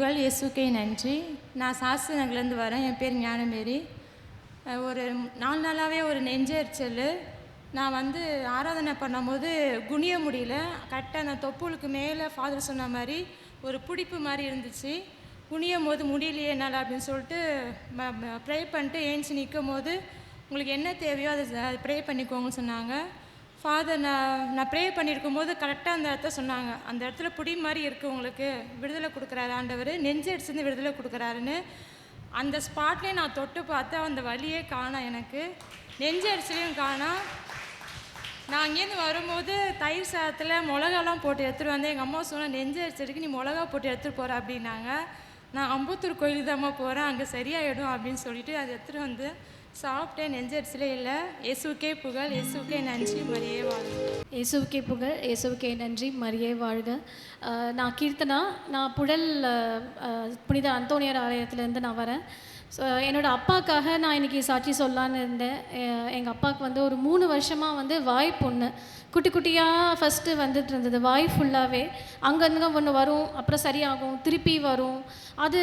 புகழ் இயேசுக்கே நன்றி. நான் சாஸ்திர நகர்லேருந்து வரேன். என் பேர் ஞானமேரி. ஒரு நாலு நாளாகவே ஒரு நெஞ்செரிச்சல். நான் வந்து ஆராதனை பண்ணும்போது குனிய முடியல. கரெக்டாக அந்த தொப்புளுக்கு மேலே ஃபாதர் சொன்ன மாதிரி ஒரு பிடிப்பு மாதிரி இருந்துச்சு. குனியும் போது முடியலையே என்னால் அப்படின்னு சொல்லிட்டு ப்ரே பண்ணிட்டு ஏஞ்சி நிற்கும் போது உங்களுக்கு என்ன தேவையோ அதை ப்ரே பண்ணிக்கோங்கன்னு சொன்னாங்க. ஃபாதர் நான் நான் ப்ரே பண்ணியிருக்கும் போது கரெக்டாக அந்த இடத்த சொன்னாங்க. அந்த இடத்துல புடி மாதிரி இருக்குது உங்களுக்கு. விடுதலை கொடுக்குறாரு ஆண்டவர். நெஞ்சு அடிச்சிருந்து விடுதலை கொடுக்குறாருன்னு. அந்த ஸ்பாட்லேயே நான் தொட்டு பார்த்தா அந்த வழியே காணோம் எனக்கு. நெஞ்சு அடிச்சுலையும் காணோம் நான் அங்கேருந்து வரும்போது தயிர் சாதத்தில் மிளகாலாம் போட்டு எடுத்துகிட்டு வந்தேன். எங்கள் அம்மா சொன்னால் நெஞ்சு அடிச்சதுக்கு நீ மிளகா போட்டு எடுத்துகிட்டு போகிற அப்படின்னாங்க. நான் அம்பத்தூர் கோயிலுக்கு தாம்மா போகிறேன் அங்கே சரியாயிடும் அப்படின்னு சொல்லிட்டு அதை எடுத்துகிட்டு வந்து சாப்பிட்டேன் நெஞ்சரிசிலே இல்லை. இயேசுக்கே புகழ் இயேசுக்கே நன்றி மரியே வாழ்க. இயேசுக்கே புகழ் இயேசுக்கே நன்றி மரியே வாழ்க. நான் கீர்த்தனா நான் புழல் புனித அந்தோனியார் ஆலயத்துலேருந்து நான் வரேன். ஸோ என்னோடய அப்பாக்காக நான் இன்றைக்கி சாட்சி சொல்லலான்னு இருந்தேன். எங்கள் அப்பாவுக்கு வந்து ஒரு மூணு வருஷமாக வந்து வாய் பொண்ணு. குட்டி குட்டியாக ஃபஸ்ட்டு வந்துட்டு இருந்தது. வாய் ஃபுல்லாகவே அங்கங்கே ஒன்று வரும் அப்புறம் சரியாகும் திருப்பி வரும். அது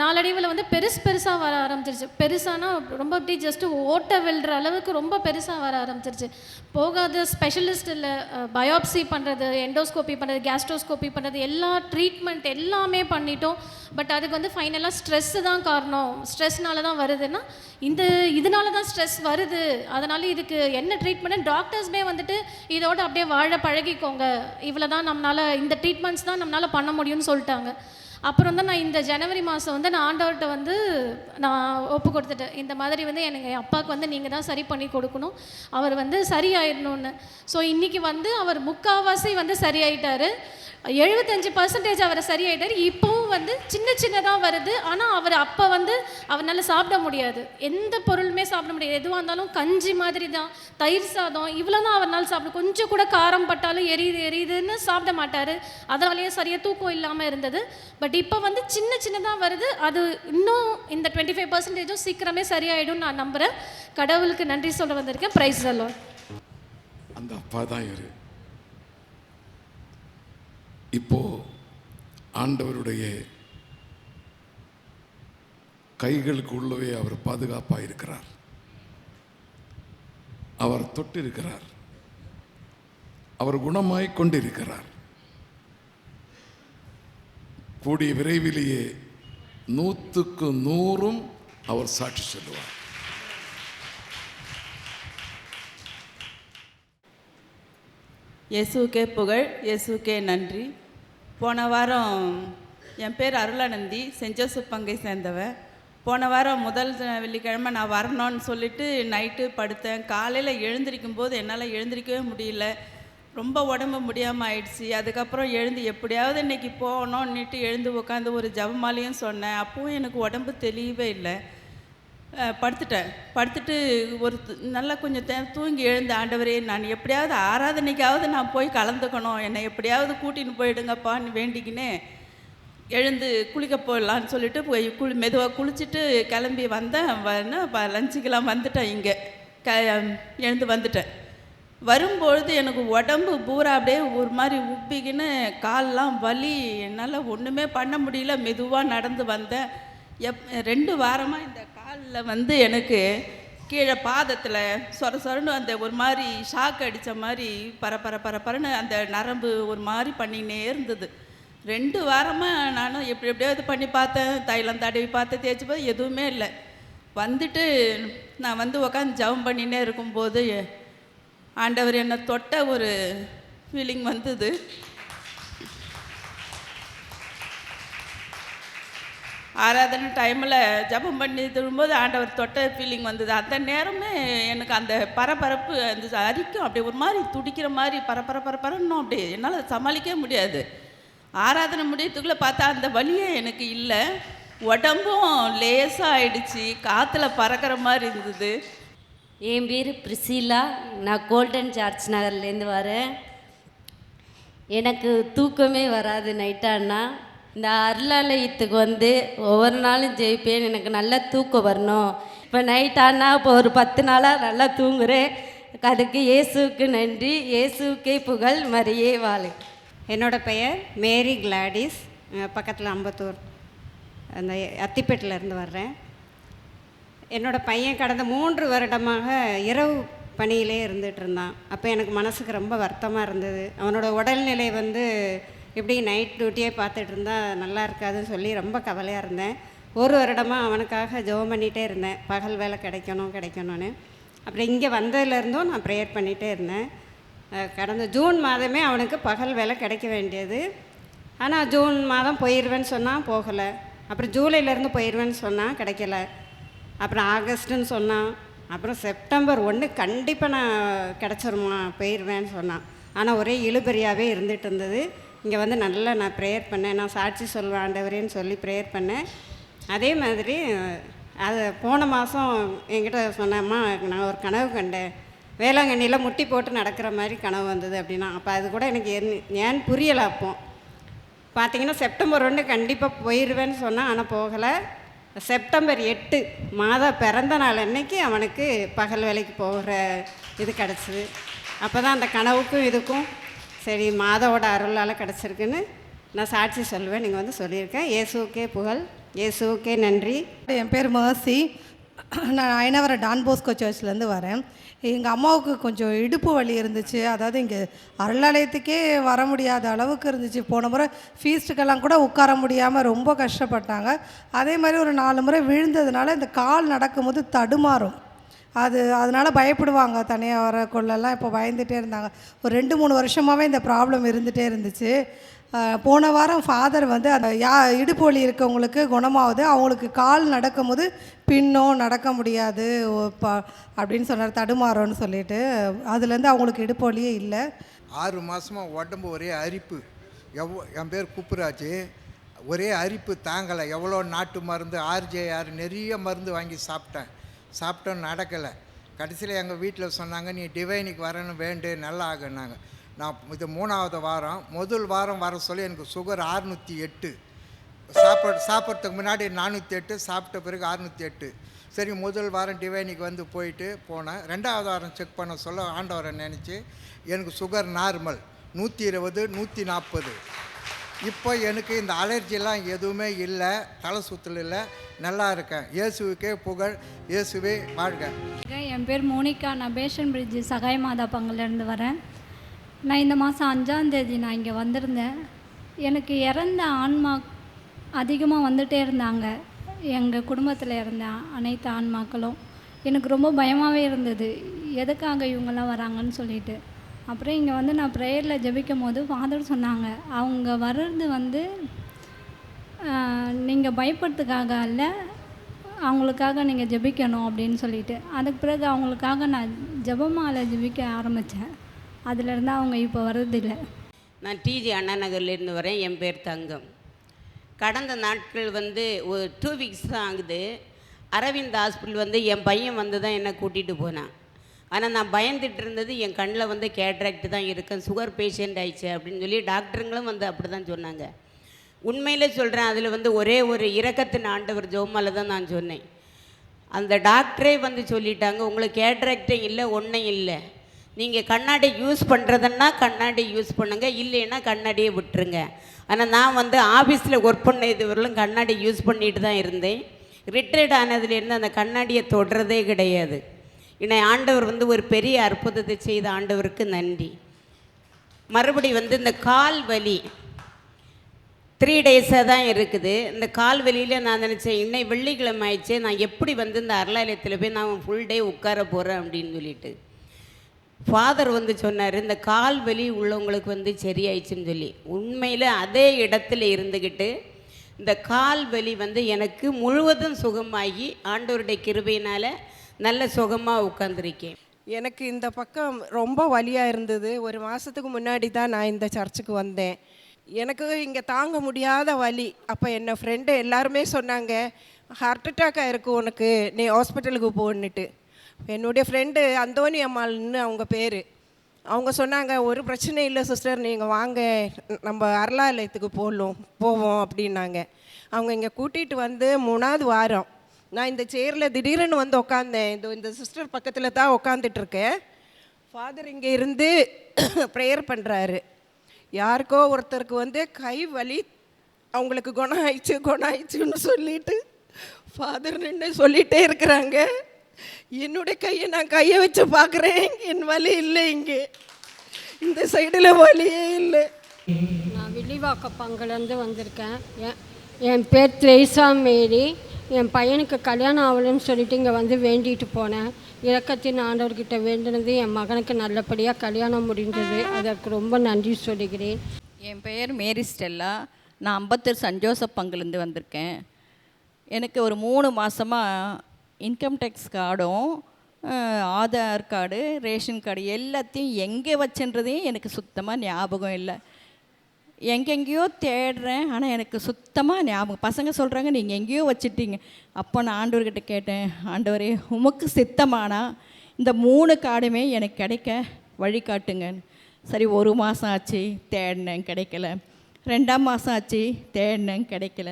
நாளடைவில் வந்து பெருசு பெருசாக வர ஆரம்பிச்சிருச்சு. பெருசானா ரொம்ப அப்படி ஜஸ்ட்டு ஓட்டை விழுற அளவுக்கு ரொம்ப பெருசாக வர ஆரம்பிச்சிருச்சு. போகாத ஸ்பெஷலிஸ்ட் இல்லை பயோப்சி பண்ணுறது எண்டோஸ்கோப்பி பண்ணுறது கேஸ்ட்ரோஸ்கோப்பி பண்ணுறது எல்லா ட்ரீட்மெண்ட் எல்லாமே பண்ணிட்டோம். பட் அதுக்கு வந்து ஃபைனலாக ஸ்ட்ரெஸ்ஸு தான் காரணம். ஸ்ட்ரெஸ் ஸ்ட்ரெஸ்னால தான் வருதுன்னா இந்த இதனால தான் ஸ்ட்ரெஸ் வருது. அதனால இதுக்கு என்ன ட்ரீட்மெண்ட் டாக்டர்ஸ்மே வந்துட்டு இதோட அப்படியே வாழ பழகிக்கோங்க. இவ்வளோ தான் நம்மளால் இந்த ட்ரீட்மெண்ட்ஸ் தான் நம்மளால் பண்ண முடியும்னு சொல்லிட்டாங்க. அப்புறம் தான் நான் இந்த ஜனவரி மாதம் வந்து நான் ஆண்டவர்கிட்ட வந்து நான் ஒப்பு கொடுத்துட்டேன். இந்த மாதிரி வந்து எனக்கு என் அப்பாவுக்கு வந்து நீங்கள் தான் சரி பண்ணி கொடுக்கணும். அவர் வந்து சரியாயிடணும்னு. ஸோ இன்றைக்கி வந்து அவர் முக்கால்வாசி வந்து சரியாயிட்டார். எழுபத்தஞ்சு பர்சன்டேஜ் அவர் சரியாயிட்டார். இப்போவும் வந்து சின்ன சின்னதாக வருது. ஆனால் அவர் அப்போ வந்து அவரால் சாப்பிட முடியாது. எந்த பொருளுமே சாப்பிட முடியாது. எதுவாக இருந்தாலும் கஞ்சி மாதிரி தான் தயிர் சாதம் இவ்வளோ தான் அவரால் சாப்பிட கொஞ்சம் கூட காரம் பட்டாலும் எரியுது எரியுதுன்னு சாப்பிட மாட்டார். அதனாலேயே சரியாக தூக்கம் இல்லாமல் இருந்தது. பட் இப்போ வந்து சின்ன சின்னதாக வருது. அது இன்னும் இந்த டுவெண்ட்டி ஃபைவ் பர்சன்டேஜும் சீக்கிரமே சரியாயிடும் நான் நம்புகிறேன் கடவுளுக்கு நன்றி சொல்ல வந்திருக்கேன். ப்ரைஸ் அலோன் அந்த அப்பா தான் இரு இப்போ ஆண்டவருடைய கைகளுக்கு உள்ளவே அவர் பாதுகாப்பாக இருக்கிறார் அவர் தொட்டிருக்கிறார். அவர் குணமாய் கொண்டிருக்கிறார். கூடிய விரைவிலேயே நூற்றுக்கு நூறும் அவர் சாட்சி சொல்லுவார். இயேசுக்கே புகழ் இயேசுக்கே நன்றி. போன வாரம் என் பேர் அருளானந்தி சென்ட் பங்கை சேர்ந்தவன் போன வாரம் முதல் வெள்ளிக்கிழமை நான் வரணும்னு சொல்லிட்டு நைட்டு படுத்தேன். காலையில் எழுந்திருக்கும் போது என்னால் எழுந்திருக்கவே முடியல. ரொம்ப உடம்பு முடியாமல் ஆயிடுச்சு. அதுக்கப்புறம் எழுந்து எப்படியாவது இன்னைக்கு போகணும்னுட்டு எழுந்து உட்காந்து ஒரு ஜபமாலையும் சொன்னேன். அப்பவும் எனக்கு உடம்பு தெளிவே இல்லை. படுத்துட்டேன். படுத்துட்டு ஒரு நல்லா கொஞ்சம் தே தூங்கி எழுந்த ஆண்டவரே நான் எப்படியாவது ஆராதனைக்காவது நான் போய் கலந்துக்கணும். என்னை எப்படியாவது கூட்டின்னு போயிடுங்கப்பான்னு வேண்டிக்கினே எழுந்து குளிக்க போயிடலான்னு சொல்லிட்டு போய் குளி மெதுவாக குளிச்சுட்டு கிளம்பி வந்தேன். இப்போ லஞ்சுக்கெல்லாம் வந்துட்டேன் இங்கே. க எழுந்து வந்துட்டேன். வரும்பொழுது எனக்கு உடம்பு பூரா அப்படியே ஒரு மாதிரி உப்பிக்கின்னு கால்லாம் வலி. என்னால் ஒன்றுமே பண்ண முடியல. மெதுவாக நடந்து வந்தேன். எப் ரெண்டு வாரமாக இந்த காலில் வந்து எனக்கு கீழே பாதத்தில் சொர சொரன்னு அந்த ஒரு மாதிரி ஷாக் அடித்த மாதிரி பர பர பரன்னு அந்த நரம்பு ஒரு மாதிரி பண்ணினே இருந்தது. ரெண்டு வாரமாக நானும் எப்படி எப்படியாவது பண்ணி பார்த்தேன். தைலம் தடவி பார்த்து தேய்ச்சி பார்த்து எதுவுமே இல்லை. வந்துட்டு நான் வந்து உட்காந்து ஜெபம் பண்ணினே இருக்கும்போது ஆண்டவர் என்னை தொட்ட ஒரு ஃபீலிங் வந்தது. ஆராதனை டைமில் ஜெபம் பண்ணி திரும்பும்போது ஆண்டவர் தொட்ட ஃபீலிங் வந்தது. அந்த நேரமே எனக்கு அந்த பரபரப்பு அந்த அரிக்கும். அப்படி ஒரு மாதிரி துடிக்கிற மாதிரி பரபர பரபரன்னும் அப்படி என்னால் சமாளிக்கவே முடியாது. ஆராதனை முடியத்துக்குள்ளே பார்த்தா அந்த வலியே எனக்கு இல்லை. உடம்பும் லேசாக ஆயிடுச்சு காற்றுல பறக்கிற மாதிரி இருந்தது. என் பேர் பிரிசிலா. நான் கோல்டன் சார்ஜ் நகர்லேருந்து வரேன். எனக்கு தூக்கமே வராது நைட்டானா இந்த அருளாலயத்துக்கு வந்து ஒவ்வொரு நாளும் ஜெயிப்பேன் எனக்கு நல்லா தூக்கம் வரணும். இப்போ நைட் ஆனால் இப்போ ஒரு பத்து நாளாக நல்லா தூங்குறேன். அதுக்கு இயேசுவுக்கு நன்றி. இயேசுக்கே புகழ். மரியே வாழு என்னோட பெயர் மேரி கிளாடிஸ். பக்கத்தில் அம்பத்தூர் அந்த அத்திப்பேட்டிலேருந்து வர்றேன். என்னோடய பையன் கடந்த மூன்று வருடமாக இரவு பணியிலே இருந்துகிட்டு இருந்தான். அப்போ எனக்கு மனசுக்கு ரொம்ப வருத்தமாக இருந்தது. அவனோட உடல்நிலை வந்து இப்படி நைட் டியூட்டியே பார்த்துட்டு இருந்தால் நல்லா இருக்காதுன்னு சொல்லி ரொம்ப கவலையாக இருந்தேன். ஒரு வருடமாக அவனுக்காக ஜெபம் பண்ணிகிட்டே இருந்தேன். பகல் வேலை கிடைக்கணும் கிடைக்கணும்னு. அப்புறம் இங்கே வந்ததுலேருந்தும் நான் ப்ரேயர் பண்ணிகிட்டே இருந்தேன். கடந்த ஜூன் மாதமே அவனுக்கு பகல் வேலை கிடைக்க வேண்டியது. ஆனால் ஜூன் மாதம் போயிடுவேன்னு சொன்னால் போகலை. அப்புறம் ஜூலைலேருந்து போயிடுவேன்னு சொன்னால் கிடைக்கல. அப்புறம் ஆகஸ்ட்டுன்னு சொன்னான் அப்புறம் செப்டம்பர் ஒன்று கண்டிப்பாக நான் கிடச்சிருமா போயிடுவேன்னு சொன்னான் ஆனால் ஒரே இழுபறியாகவே இருந்துகிட்டு இருந்தது. இங்கே வந்து நல்லா நான் ப்ரேயர் பண்ணேன். நான் சாட்சி சொல்வேன் ஆண்டவரேன்னு சொல்லி ப்ரேயர் பண்ணேன். அதே மாதிரி அது போன மாதம் என்கிட்ட சொன்னேம்மா நான் ஒரு கனவு கண்டேன். வேளாங்கண்ணியில் முட்டி போட்டு நடக்கிற மாதிரி கனவு வந்தது அப்படின்னா அப்போ அது கூட எனக்கு என்ன- ஏன்னு புரியலை அப்போ. பார்த்தீங்கன்னா செப்டம்பர் ஒன்று கண்டிப்பாக போயிடுவேன்னு சொன்னால் ஆனால் போகலை. செப்டம்பர் எட்டு மாதா பிறந்த நாள் அன்னைக்கு அவனுக்கு பகல் வேலைக்கு போகிற இது கிடச்சிது. அப்போ தான் அந்த கனவுக்கும் இதுக்கும் சரி மாதாவோட அருளால் கிடச்சிருக்குன்னு நான் சாட்சி சொல்லுவேன். நீங்கள் வந்து சொல்லியிருக்கேன். இயேசுக்கே புகழ் இயேசுக்கே நன்றி. என் பேர் மர்சி நான் அயனவர டான் போஸ்கோ சர்ச்லேருந்து வரேன். எங்கள் அம்மாவுக்கு கொஞ்சம் இடுப்பு வலி இருந்துச்சு. அதாவது இங்கே அருளாலயத்துக்கே வர முடியாத அளவுக்கு இருந்துச்சு. போன முறை ஃபீஸ்ட்டுக்கெல்லாம் கூட உட்கார முடியாமல் ரொம்ப கஷ்டப்பட்டாங்க. அதே மாதிரி ஒரு நாலு முறை விழுந்ததுனால இந்த கால் நடக்கும்போது தடுமாறும். அது அதனால் பயப்படுவாங்க. தனியாக வர கொள்ளெல்லாம் இப்போ பயந்துகிட்டே இருந்தாங்க. ஒரு ரெண்டு மூணு வருஷமாகவே இந்த ப்ராப்ளம் இருந்துகிட்டே இருந்துச்சு. போன வாரம் ஃபாதர் வந்து அந்த யா இடுப்பு வலி இருக்கவங்களுக்கு குணமாகுது அவங்களுக்கு கால் நடக்கும்போது பின்னும் நடக்க முடியாது ஓ- ப- அப்படின்னு சொன்னார். தடுமாறோன்னு சொல்லிட்டு. அதுலேருந்து அவங்களுக்கு இடுப்பு வலியே இல்லை. ஆறு மாதமாக உடம்பு ஒரே அரிப்பு. எவ்வளோ என் பேர் குப்புராஜ் ஒரே அரிப்பு தாங்கலை. எவ்வளோ நாட்டு மருந்து ஆர்ஜேஆர் நிறைய மருந்து வாங்கி சாப்பிட்டேன். சாப்பிட்டோம் நடக்கலை. கடைசியில் எங்கள் வீட்டில் சொன்னாங்க நீ டிவைனுக்கு வரணும் வேண்டு நல்லா ஆகுனாங்க நான் இது மூணாவது வாரம் முதல் வாரம் வர சொல்லி எனக்கு சுகர் அறுநூற்றி எட்டு. சாப்பாடு சாப்பிட்றதுக்கு முன்னாடி நானூற்றி எட்டு சாப்பிட்ட பிறகு அறுநூற்றி எட்டு. சரி முதல் வாரம் டிவைனிக்கு வந்து போயிட்டு போனேன். ரெண்டாவது வாரம் செக் பண்ண சொல்ல ஆண்டவரை நினச்சி எனக்கு சுகர் நார்மல் நூற்றி இருபது நூற்றி நாற்பது இப்போ எனக்கு இந்த அலர்ஜிலாம் எதுவுமே இல்லை தலை சுற்றல் இல்லை நல்லா இருக்கேன். இயேசுவுக்கே புகழ் இயேசுவே வாழ்க. என் பேர் மோனிகா. நான் பேஷன் பிரிட்ஜ் சகாய மாதா பங்கிலேருந்து வரேன். நான் இந்த மாதம் அஞ்சாந்தேதி நான் இங்கே வந்திருந்தேன். எனக்கு இறந்த ஆன்மா அதிகமாக வந்துகிட்டே இருந்தாங்க. எங்கள் குடும்பத்தில் இருந்த அனைத்து ஆன்மாக்களும். எனக்கு ரொம்ப பயமாகவே இருந்தது. எதுக்காக இவங்கெல்லாம் வராங்கன்னு சொல்லிட்டு. அப்புறம் இங்கே வந்து நான் ப்ரேயரில் ஜெபிக்கும் போது ஃபாதர் சொன்னாங்க அவங்க வர்றது வந்து நீங்கள் பயப்படுறதுக்காக அல்ல அவங்களுக்காக நீங்கள் ஜெபிக்கணும் அப்படின்னு சொல்லிட்டு. அதுக்கு பிறகு அவங்களுக்காக நான் ஜெபமாலை ஜெபிக்க ஆரம்பித்தேன் அதுலேருந்து அவங்க இப்போ வர்றதில்லை. நான் டிஜி அண்ணா நகர்லேருந்து வரேன் என் பேர் தங்கம். கடந்த நாட்கள் வந்து ஒரு டூ வீக்ஸ் தான் ஆகுது. அரவிந்த் ஹாஸ்பிட்டல் வந்து என் பையன் வந்து தான் என்னை கூட்டிகிட்டு போனான். ஆனால் நான் பயந்துட்டு இருந்தது என் கண்ணில் வந்து கேட்ராக்ட் தான் இருக்கேன் சுகர் பேஷண்ட் ஆயிடுச்சு அப்படின்னு சொல்லி டாக்டருங்களும் வந்து அப்படி தான் சொன்னாங்க. உண்மையில் சொல்கிறேன் அதில் வந்து ஒரே ஒரு இரக்கத்தின் ஆண்டவர் ஜோமால தான் நான் சொன்னேன். அந்த டாக்டரே வந்து சொல்லிட்டாங்க உங்களுக்கு கேட்ராக்டே இல்லை ஒன்றும் இல்லை. நீங்கள் கண்ணாடி யூஸ் பண்ணுறதுன்னா கண்ணாடி யூஸ் பண்ணுங்கள் இல்லைன்னா கண்ணாடியே விட்டுருங்க. ஆனால் நான் வந்து ஆஃபீஸில் ஒர்க் பண்ண இது கண்ணாடி யூஸ் பண்ணிட்டு தான் இருந்தேன். ரிட்டையர்ட் ஆனதுலேருந்து அந்த கண்ணாடியை தொடுறதே கிடையாது. இன்னை ஆண்டவர் வந்து ஒரு பெரிய அற்புதத்தை செய்த ஆண்டவருக்கு நன்றி. மறுபடி வந்து இந்த கால் வலி த்ரீ டேஸாக தான் இருக்குது. இந்த கால் வலியில் நான் நினச்சேன் இன்னை வெள்ளிக்கிழமை ஆயிடுச்சு. நான் எப்படி வந்து இந்த அருளாலயத்தில் போய் நான் ஃபுல் டே உட்கார போகிறேன் அப்படின்னு சொல்லிட்டு. ஃபாதர் வந்து சொன்னார் இந்த கால் வலி உள்ளவங்களுக்கு வந்து சரியாயிடுச்சுன்னு சொல்லி. உண்மையில் அதே இடத்துல இருந்துக்கிட்டு இந்த கால் வலி வந்து எனக்கு முழுவதும் சுகமாகி ஆண்டவருடைய கிருபையினால் நல்ல சுகமாக உட்காந்துருக்கேன் எனக்கு இந்த பக்கம் ரொம்ப வலியாக இருந்தது. ஒரு மாதத்துக்கு முன்னாடி தான் நான் இந்த சர்ச்சுக்கு வந்தேன். எனக்கு இங்கே தாங்க முடியாத வலி. அப்போ என்னை ஃப்ரெண்டு எல்லாருமே சொன்னாங்க ஹார்ட் அட்டாக்காக ஆயிருக்கு உனக்கு. நீ ஹாஸ்பிட்டலுக்கு போன்னுட்டு. என்னுடைய ஃப்ரெண்டு அந்தோனி அம்மாள்னு அவங்க பேர். அவங்க சொன்னாங்க ஒரு பிரச்சனை இல்லை சிஸ்டர் நீங்கள் வாங்க. நம்ம அருளாலயத்துக்கு போகலாம் போவோம். அப்படின்னாங்க. அவங்க இங்கே கூட்டிகிட்டு வந்து மூணாவது வாரம் நான் இந்த சேரில் திடீர்னு வந்து உட்காந்தேன் இந்த இந்த சிஸ்டர் பக்கத்தில் தான் உட்காந்துட்டு இருக்கேன். ஃபாதர் இங்கே இருந்து ப்ரேயர் பண்ணுறாரு யாருக்கோ ஒருத்தருக்கு வந்து கை வலி அவங்களுக்கு குணம் ஆயிடுச்சு குணம் ஆயிடுச்சுன்னு சொல்லிட்டு ஃபாதர் நின்று சொல்லிகிட்டே இருக்கிறாங்க. என்னுடைய கையை நான் கையை வச்சு பார்க்குறேன். என் வலி இல்லை இங்கே. இந்த சைடில் வலியே இல்லை. நான் வில்லிவாக்க பங்குலேருந்து வந்திருக்கேன். என் என் பேர் திரேசா மேரி. என் பையனுக்கு கல்யாணம் ஆகலைன்னு சொல்லிட்டு இங்கே வந்து வேண்டிட்டு போனேன். இரக்கத்தின் ஆண்டவர்கிட்ட வேண்டினது என் மகனுக்கு நல்லபடியாக கல்யாணம் முடிஞ்சது அதற்கு ரொம்ப நன்றி சொல்லுகிறேன். என் பெயர் மேரி ஸ்டெல்லா. நான் அம்பத்தூர் சன் ஜோசப் பங்குலேருந்து வந்திருக்கேன். எனக்கு ஒரு மூணு மாதமாக இன்கம் டேக்ஸ் கார்டும் ஆதார் கார்டு ரேஷன் கார்டு எல்லாத்தையும் எங்கே வச்சுன்றதையும் எனக்கு சுத்தமாக ஞாபகம் இல்லை. எங்கெங்கேயோ தேடுறேன் ஆனால் எனக்கு சுத்தமாக ஞாபகம். பசங்க சொல்கிறாங்க நீங்கள் எங்கேயோ வச்சுட்டீங்க. அப்போ நான் ஆண்டவர்கிட்ட கேட்டேன் ஆண்டவரே உமக்கு சித்தமானா? இந்த மூணு காடுமே எனக்கு கிடைக்க வழிகாட்டுங்க சரி ஒரு மாதம் ஆச்சு தேடினேன் கிடைக்கல. ரெண்டாம் மாதம் ஆச்சு தேடினேன் கிடைக்கல.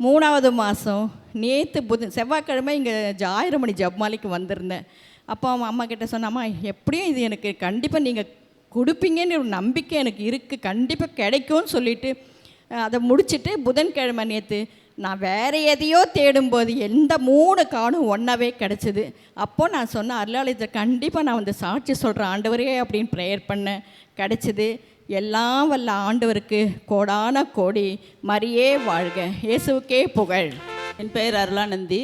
மூணாவது மாதம் நேற்று புதன் செவ்வாய்க்கிழமை இங்கே ஜாயிரமணி ஜப்மாலிக்கு வந்திருந்தேன். அப்போ அவன் அம்மா கிட்ட சொன்னாம்மா எப்படியும் இது எனக்கு கண்டிப்பாக நீங்கள் கொடுப்பீங்கன்னு ஒரு நம்பிக்கை எனக்கு இருக்குது கண்டிப்பாக கிடைக்கும்னு சொல்லிட்டு அதை முடிச்சுட்டு புதன்கிழமை நேற்று நான் வேறு எதையோ தேடும்போது எந்த மூணு காணும் ஒன்றாவே கிடச்சிது. அப்போது நான் சொன்ன அருளாலயத்தை கண்டிப்பாக நான் வந்து சாட்சி சொல்கிறேன் ஆண்டவரே அப்படின்னு ப்ரேயர் பண்ணேன் கிடச்சிது. எல்லாம் வல்ல ஆண்டவருக்கு கோடான கோடி. மரியே வாழ்க. இயேசுக்கே புகழ். என் பெயர் அருளானந்தி.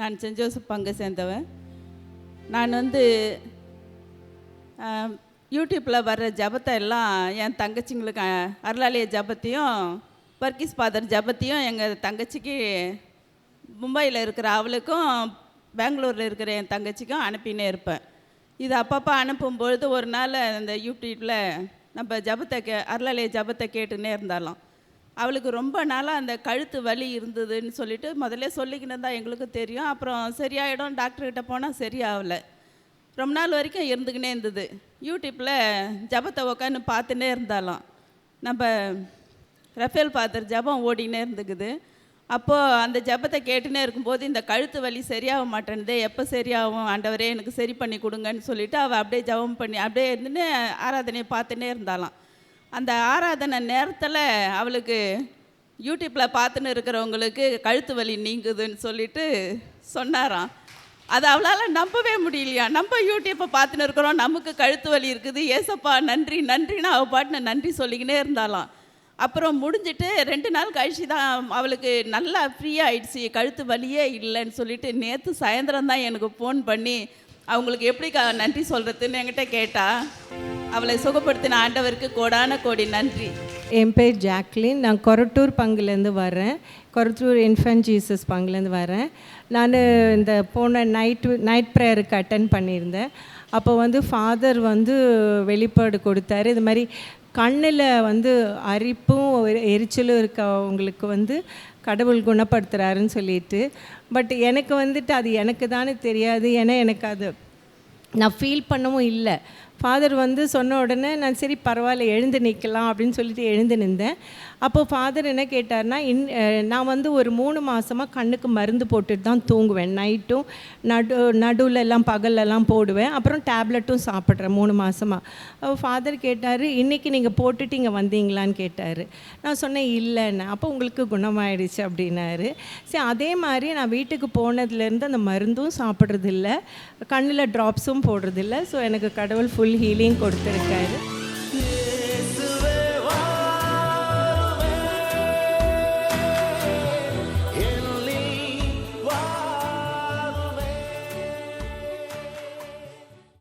நான் செஞ்சோசப் ஜோசப் சேர்ந்தவன். நான் வந்து யூடியூப்பில் வர்ற ஜபத்தை எல்லாம் என் தங்கச்சிங்களுக்கு அருளாலய ஜபத்தையும் பர்கிஸ் ஃபாதர் ஜபத்தையும் எங்கள் தங்கச்சிக்கு மும்பையில் இருக்கிற அவளுக்கும் பெங்களூரில் இருக்கிற என் தங்கச்சிக்கும் அனுப்பினே இருப்பேன். இது அப்பப்போ அனுப்பும்பொழுது ஒரு நாள் அந்த யூடியூப்பில் நம்ம ஜபத்தை கே அருளாலய ஜபத்தை கேட்டுன்னே இருந்தாலும். அவளுக்கு ரொம்ப நாளாக அந்த கழுத்து வலி இருந்ததுன்னு சொல்லிட்டு முதல்ல சொல்லிக்கின்னு தான் எங்களுக்கும் தெரியும். அப்புறம் சரியாயிடும். டாக்டர்கிட்ட போனால் சரியாகலை. ரொம்ப நாள் வரைக்கும் இருந்துக்கினே இருந்தது. யூடியூப்பில் ஜபத்தை உக்காந்து பார்த்துன்னே இருந்தாலும். நம்ம ரஃபேல் பாத்தர் ஜபம் ஓடினே இருந்துக்குது. அப்போது அந்த ஜபத்தை கேட்டுனே இருக்கும்போது இந்த கழுத்து வலி சரியாக மாட்டேன்தே எப்போ சரியாகும்? ஆண்டவரே எனக்கு சரி பண்ணி கொடுங்கன்னு சொல்லிவிட்டு அவள் அப்படியே ஜபம் பண்ணி அப்படியே இருந்துன்னு ஆராதனையை பார்த்துன்னே இருந்தாலாம். அந்த ஆராதனை நேரத்தில் அவளுக்கு யூடியூப்பில் பார்த்துன்னு இருக்கிறவங்களுக்கு கழுத்து வலி நீங்குதுன்னு சொல்லிட்டு சொன்னாராம். அது அவளால் நம்பவே முடியலையா? நம்ம யூடியூப்பை பார்த்துன்னு இருக்கிறோம். நமக்கு கழுத்து வலி இருக்குது. ஏசப்பா நன்றி நன்றின்னு அவள் பாட்டுன்னு நன்றி சொல்லிக்கினே இருந்தாலாம் அப்புறம் முடிஞ்சிட்டு ரெண்டு நாள் கழிச்சு தான் அவளுக்கு நல்லா ஃப்ரீயாக ஆயிடுச்சு. கழுத்து வலியே இல்லைன்னு சொல்லிட்டு நேற்று சாயந்தரம் தான் எனக்கு ஃபோன் பண்ணி அவங்களுக்கு எப்படி க நன்றி சொல்கிறதுன்னு என்கிட்ட கேட்டா அவளை சுகப்படுத்தின ஆண்டவருக்கு கோடான கோடி நன்றி. என் பேர் ஜாக்லின். நான் கொரட்டூர் பங்குலேருந்து வரேன். கொரட்டூர் இன்ஃபன்ட் ஜீசஸ் பங்குலேருந்து வரேன். நான் இந்த போன நைட்டு நைட் ப்ரேயருக்கு அட்டன் பண்ணியிருந்தேன். அப்போ வந்து ஃபாதர் வந்து வெளிப்பாடு கொடுத்தாரு. இது மாதிரி கண்ணில் வந்து அரிப்பும் எரிச்சலும் இருக்கவங்களுக்கு வந்து கடவுள் குணப்படுத்துகிறாருன்னு சொல்லிட்டு. பட் எனக்கு வந்துட்டு அது எனக்கு தானே தெரியாது. ஏன்னா எனக்கு அது நான் ஃபீல் பண்ணவும் இல்லை. ஃபாதர் வந்து சொன்ன உடனே நான் சரி பரவாயில்ல எழுந்து நிற்கலாம் அப்படின்னு சொல்லிட்டு எழுந்து நின்றேன். அப்போது ஃபாதர் என்ன கேட்டார்னா இன் நான் வந்து ஒரு மூணு மாதமாக கண்ணுக்கு மருந்து போட்டுட்டு தான் தூங்குவேன். நைட்டும் நடு நடுவில் எல்லாம் பகல்லெல்லாம் போடுவேன். அப்புறம் டேப்லெட்டும் சாப்பிட்றேன் மூணு மாதமாக ஃபாதர் கேட்டார் இன்றைக்கி நீங்கள் போட்டுட்டு இங்கே வந்தீங்களான்னு கேட்டார். நான் சொன்னேன் இல்லைன்னு. அப்போ உங்களுக்கு குணமாயிடுச்சு அப்படின்னாரு. சரி அதே மாதிரி நான் வீட்டுக்கு போனதுலேருந்து அந்த மருந்தும் சாப்பிட்றதில்ல. கண்ணில் ட்ராப்ஸும் போடுறதில்ல. ஸோ எனக்கு கடவுள் ஃபுல் ഫുൾ ഹീലിംഗ് കൊടുത്തിരിക്കാറ്